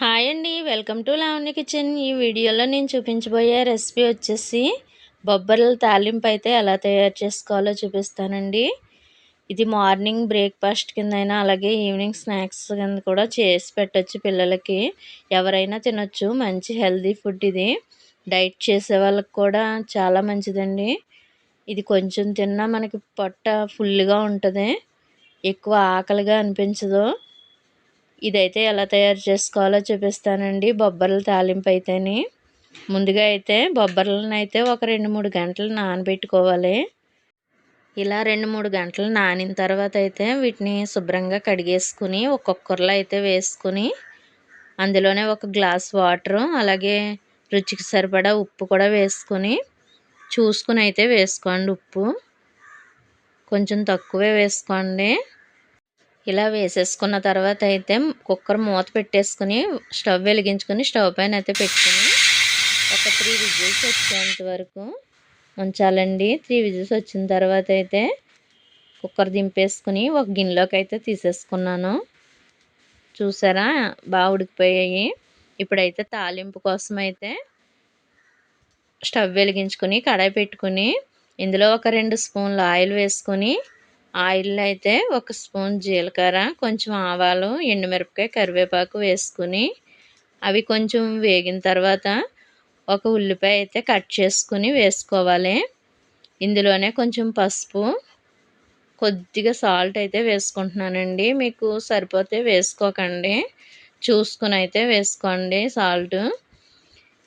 Hi అండి. Welcome to Lavanya kitchen. ఈ వీడియోలో నేను చూపించబోయే రెసిపీ వచ్చేసి బొబ్బర్ల తాలింపు అయితే ఎలా తయారు చేసుకోవాలో చూపిస్తానండి. ఇది మార్నింగ్ బ్రేక్ఫాస్ట్ కింద అయినా అలాగే ఈవినింగ్ స్నాక్స్ కింద కూడా చేసి పెట్టచ్చు పిల్లలకి. ఎవరైనా తినొచ్చు. మంచి హెల్దీ ఫుడ్ ఇది. డైట్ చేసే వాళ్ళకి కూడా చాలా మంచిదండి. ఇది కొంచెం తిన్నా మనకి పొట్ట ఫుల్గా ఉంటుంది. ఎక్కువ ఆకలిగా అనిపించదు. ఇదైతే ఎలా తయారు చేసుకోవాలో చూపిస్తానండి. బొబ్బర్ల తాలింపు అయితేని. ముందుగా అయితే బొబ్బర్లను అయితే ఒక రెండు మూడు గంటలు నానబెట్టుకోవాలి. ఇలా రెండు మూడు గంటలు నానిన తర్వాత అయితే వీటిని శుభ్రంగా కడిగేసుకుని ఒక కుక్కర్లో అయితే వేసుకుని అందులోనే ఒక గ్లాస్ వాటరు అలాగే రుచికి సరిపడా ఉప్పు కూడా వేసుకొని చూసుకుని అయితే వేసుకోండి ఉప్పు. కొంచెం తక్కువే వేసుకోండి. ఇలా వేసేసుకున్న తర్వాత అయితే కుక్కర్ మూత పెట్టేసుకుని స్టవ్ వెలిగించుకుని స్టవ్ పైన అయితే పెట్టుకుని ఒక త్రీ విజిల్స్ వచ్చేంత వరకు ఉంచాలండి. త్రీ విజిల్స్ వచ్చిన తర్వాత అయితే కుక్కర్ దింపేసుకుని ఒక గిన్నెలోకి అయితే తీసేసుకున్నాను. చూసారా? బాగా ఉడికిపోయాయి. ఇప్పుడైతే తాలింపు కోసం అయితే స్టవ్ వెలిగించుకుని కడాయి పెట్టుకుని ఇందులో ఒక రెండు స్పూన్లు ఆయిల్ వేసుకొని ఆయిల్ అయితే ఒక స్పూన్ జీలకర్ర కొంచెం ఆవాలు ఎండుమిరపకాయ కరివేపాకు వేసుకుని అవి కొంచెం వేగిన తర్వాత ఒక ఉల్లిపాయ అయితే కట్ చేసుకుని వేసుకోవాలి. ఇందులోనే కొంచెం పసుపు కొద్దిగా సాల్ట్ అయితే వేసుకుంటున్నానండి. మీకు సరిపోతే వేసుకోకండి. చూసుకుని అయితే వేసుకోండి సాల్ట్.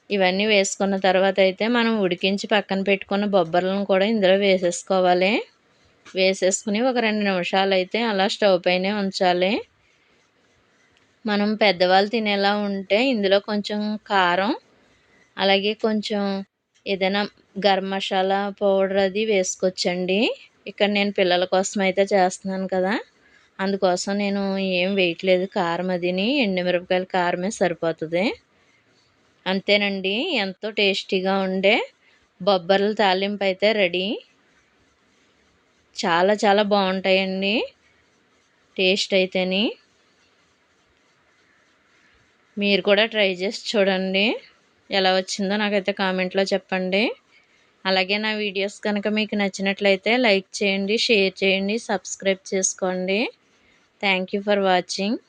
ఇవన్నీ వేసుకున్న తర్వాత అయితే మనం ఉడికించి పక్కన పెట్టుకున్న బొబ్బర్లను కూడా ఇందులో వేసేసుకోవాలి. వేసేసుకుని ఒక రెండు నిమిషాలు అయితే అలా స్టవ్ పైనే ఉంచాలి. మనం పెద్దవాళ్ళు తినేలా ఉంటే ఇందులో కొంచెం కారం అలాగే కొంచెం ఏదైనా గరం మసాలా పౌడర్ అది వేసుకోవచ్చండి. ఇక్కడ నేను పిల్లల కోసం అయితే చేస్తున్నాను కదా. అందుకోసం నేను ఏం వేయట్లేదు. కారం అదిని ఎండుమిరపకాయల కారమే సరిపోతుంది. అంతేనండి. ఎంతో టేస్టీగా ఉండే బొబ్బర్ల తాలింపు అయితే రెడీ. చాలా చాలా బాగుంటాయండి. టేస్ట్ అయితేని. మీరు కూడా ట్రై చేసి చూడండి. ఎలా వచ్చిందో నాకైతే కామెంట్లో చెప్పండి. అలాగే నా వీడియోస్ కనుక మీకు నచ్చినట్లయితే లైక్ చేయండి షేర్ చేయండి సబ్స్క్రైబ్ చేసుకోండి. Thank for watching.